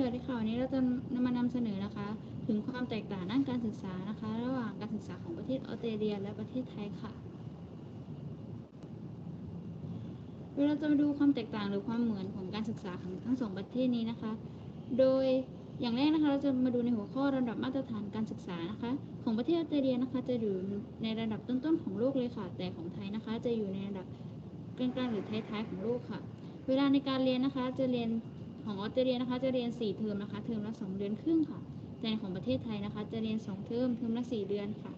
สวัสดีค่ะวันนี้เราจะมานำเสนอนะคะ ถึงความแตกต่างด้านการศึกษานะคะ ระหว่างการศึกษาของประเทศออสเตรเลีย และประเทศไทยค่ะโดยเราจะมาดูความแตกต่างหรือความเหมือนของการศึกษาของทั้งสองประเทศนี้นะคะ โดยอย่างแรกนะคะเราจะมาดูในหัวข้อระดับมาตรฐานการศึกษานะคะ ของประเทศออสเตรเลียนะคะจะอยู่ในระดับต้นๆของโลกเลยค่ะ แต่ของไทยนะคะ จะอยู่ในระดับกลางๆหรือท้ายๆของโลกค่ะ เวลาในการเรียนนะคะจะเรียน ของออสเตรเลียนะคะจะเรียน 4 เทอมนะคะ เทอมละ 2 เดือนครึ่งค่ะ แต่ของประเทศไทยนะคะ จะเรียน 2 เทอม เทอมละ 4 เดือนค่ะ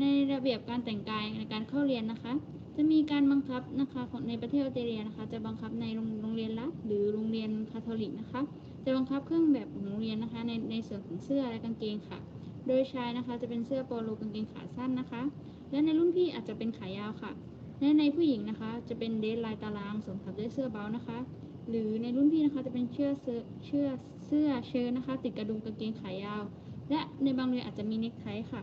ในระเบียบการแต่งกายในการเข้าเรียนนะคะ จะมีการบังคับนะคะของในประเทศออสเตรเลียนะคะ จะบังคับในโรงงเรียนรัฐหรือโรงเรียนคาทอลิกนะคะ จะบังคับเครื่องแบบของโรงเรียนนะคะ ในในส่วนของเสื้อและกางเกงค่ะ โดยชายนะคะจะเป็นเสื้อโปโลกางเกงขาสั้นนะคะ และในรุ่นพี่อาจจะเป็นขายาวค่ะและในผู้หญิงนะคะ จะเป็นเดรสลายตารางสวมทับด้วยเสื้อเบานะคะ หรือในรุ่นพี่นะคะจะเป็นเชือกเสื้อเชือกเสื้อเชิ้ตนะคะ ติดกระดุมกางเกงขายาว และในบางเรียนอาจจะมีเนคไทค่ะ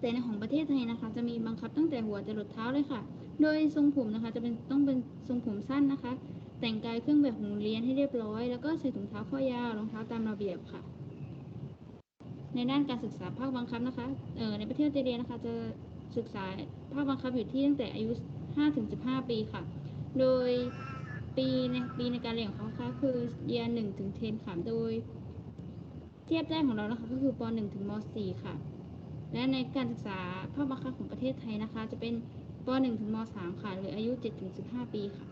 แต่ในของประเทศไทยนะคะ จะมีบังคับตั้งแต่หัวจรดเท้าเลยค่ะ โดยทรงผมนะคะจะเป็นต้องเป็นทรงผมสั้นนะคะ แต่งกายเครื่องแบบของโรงเรียนให้เรียบร้อย แล้วก็ใส่ถุงเท้าข้อยาวรองเท้าตามระเบียบค่ะ ในด้านการศึกษาภาคบังคับนะคะเอ่อในประเทศเตเลียนะคะจะศึกษาภาคบังคับอยู่ที่ตั้งแต่อายุ 5-15 ปีค่ะ โดย ปีในปีในการเรียนของเขาค่ะคือเรียน1ถึง10ค่ะ โดย เทียบได้ของเรานะคะก็คือป .1 ถึงม .4 ค่ะ และในการศึกษาภาคบังคับของประเทศไทยนะคะ จะเป็นป .1 ถึงม .3 ค่ะ หรืออายุ7ถึง15ปีค่ะ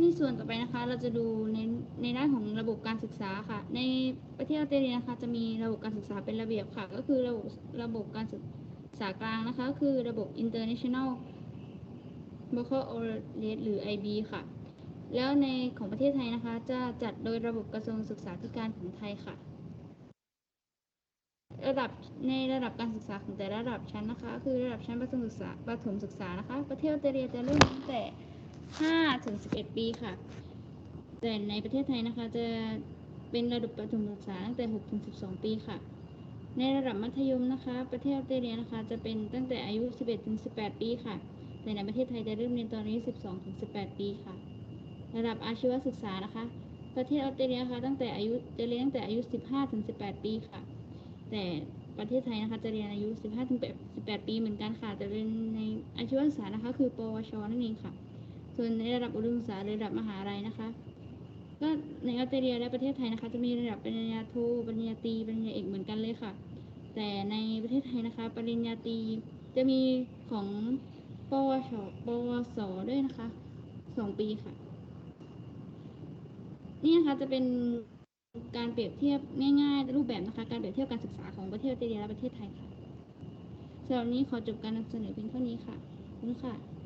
ในส่วนต่อไปนะคะ เราจะดูในในด้านของระบบการศึกษาค่ะ ในประเทศออสเตรเลียนะคะจะมีระบบการศึกษาเป็นระเบียบค่ะ ก็คือระบบระบบการศึกษากลางนะคะ คือระบบ International Baccalaureate หรือ IB ค่ะ แล้วในของประเทศไทยนะคะ จะจัดโดยระบบกระทรวงศึกษาธิการของไทยค่ะ ระดับในระดับการศึกษาของแต่ละระดับชั้นนะคะ คือระดับชั้นประถมศึกษาประถมศึกษานะคะ ประเทศออสเตรเลียจะเริ่มตั้งแต่5ถึง11 ปีค่ะ แต่ในประเทศไทยนะคะจะเป็นระดับประถมศึกษาตั้งแต่6ถึง12 ปีค่ะ ในระดับมัธยมนะคะ ประเทศออสเตรเลียนะคะ จะเป็นตั้งแต่อายุ 11ถึง18 ปีค่ะ แต่ในประเทศไทยจะเริ่มเรียนตอนอายุ12ถึง18 ปีค่ะ ระดับอาชีวศึกษานะคะ ประเทศออสเตรเลียนะคะตั้งแต่อายุจะเรียนตั้งแต่อายุ 15ถึง18 ปีค่ะ แต่ประเทศไทยนะคะจะเรียนอายุ 15ถึง18 ปีเหมือนกันค่ะแต่เรียนในอาชีวศึกษานะคะคือ ปวช นั่นเองค่ะ ส่วนในระดับอุดมศึกษาหรือระดับมหาลัยนะคะ ก็ในออสเตรเลียและประเทศไทยนะคะ จะมีระดับปริญญาโท ปริญญาตรี ปริญญาเอกเหมือนกันเลยค่ะ แต่ในประเทศไทยนะคะ ปริญญาตรีจะมีของ ปวช ปวส ด้วยนะคะ สองปีค่ะ นี่นะคะจะเป็นการเปรียบเทียบง่ายๆ รูปแบบนะคะ การเปรียบเทียบการศึกษาของประเทศออสเตรเลียและประเทศไทยค่ะสำหรับนนี้ขอจบการนำเสนอเพียงเท่านี้ค่ะ ขอบคุณค่ะ